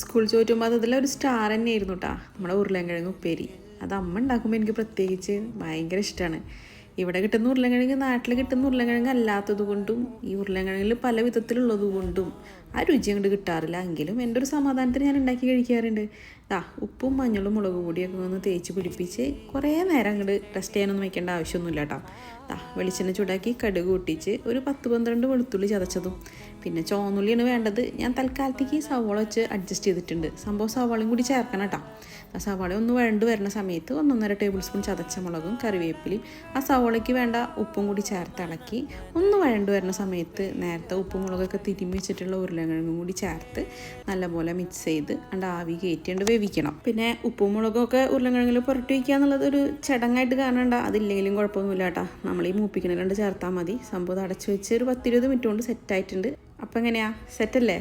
School ചോറ്റുമ്പോൾ ഒരു star തന്നെയായിരുന്നു കേട്ടോ നമ്മുടെ ഉരുളൻകിഴങ്ങ് ഉപ്പേരി. അത് അമ്മ ഉണ്ടാക്കുമ്പോൾ എനിക്ക് പ്രത്യേകിച്ച് ഭയങ്കര ഇഷ്ടമാണ് ഇവിടെ കിട്ടുന്ന ഉരുളൻകിഴങ്ങ് നാട്ടിൽ കിട്ടുന്ന ഉരുളൻകിഴങ്ങ് അല്ലാത്തത് കൊണ്ടും ഈ ഉരുളൻകിഴങ്ങിൽ പല വിധത്തിലുള്ളത് കൊണ്ടും ആ രുചി അങ്ങോട്ട് കിട്ടാറില്ല. എങ്കിലും എന്റെ ഒരു സമാധാനത്തിന് ഞാൻ ഉണ്ടാക്കി കഴിക്കാറുണ്ട്. ദാ ഉപ്പും മഞ്ഞളും മുളക് പൊടിയൊക്കെ ഒന്ന് തേച്ച് പിടിപ്പിച്ച് കുറേ നേരം അങ്ങോട്ട് റെസ്റ്റ് ചെയ്യാനൊന്നും വെക്കേണ്ട ആവശ്യമൊന്നുമില്ല കേട്ടോ. ദാ വെളിച്ചെണ്ണ ചൂടാക്കി കടുക് ഒട്ടിച്ച് ഒരു പത്ത് പന്ത്രണ്ട് വെളുത്തുള്ളി ചതച്ചതും. പിന്നെ ചോന്നുള്ളിയാണ് വേണ്ടത്. ഞാൻ തൽക്കാലത്തേക്ക് സവാള വെച്ച് അഡ്ജസ്റ്റ് ചെയ്തിട്ടുണ്ട്. സംഭവം സവാളയും കൂടി ചേർക്കണം കേട്ടോ. ആ സവാള ഒന്ന് വഴണ്ട് വരുന്ന സമയത്ത് ഒന്നൊന്നര ടേബിൾ സ്പൂൺ ചതച്ച മുളകും കറിവേപ്പിലയും ആ സവാളയ്ക്ക് വേണ്ട ഉപ്പും കൂടി ചേർത്ത് ഇളക്കി ഒന്ന് വഴണ്ട് വരുന്ന സമയത്ത് നേരത്തെ ഉപ്പും മുളകൊക്കെ തിരുമ്മി വെച്ചിട്ടുള്ള ഉരുളക്കിഴങ്ങും കൂടി ചേർത്ത് നല്ലപോലെ മിക്സ് ചെയ്ത് അണ്ട് ആവി കയറ്റിണ്ട് വേവിക്കണം. പിന്നെ ഉപ്പും മുളകൊക്കെ ഉരുളക്കിഴങ്ങിൽ പുരട്ടി വയ്ക്കുക എന്നുള്ളത് ഒരു ചടങ്ങായിട്ട് കാണണ്ട അതില്ലെങ്കിലും കുഴപ്പമൊന്നുമില്ല കേട്ടോ. നമ്മൾ ഈ മൂപ്പിക്കണ കണ്ട് ചേർത്താൽ മതി. സംഭവം അടച്ചു വെച്ച് ഒരു പത്തിരുപത് മിനിറ്റ് കൊണ്ട് സെറ്റായിട്ടുണ്ട് അപ്പം എങ്ങനെയാ? സെറ്റല്ലേ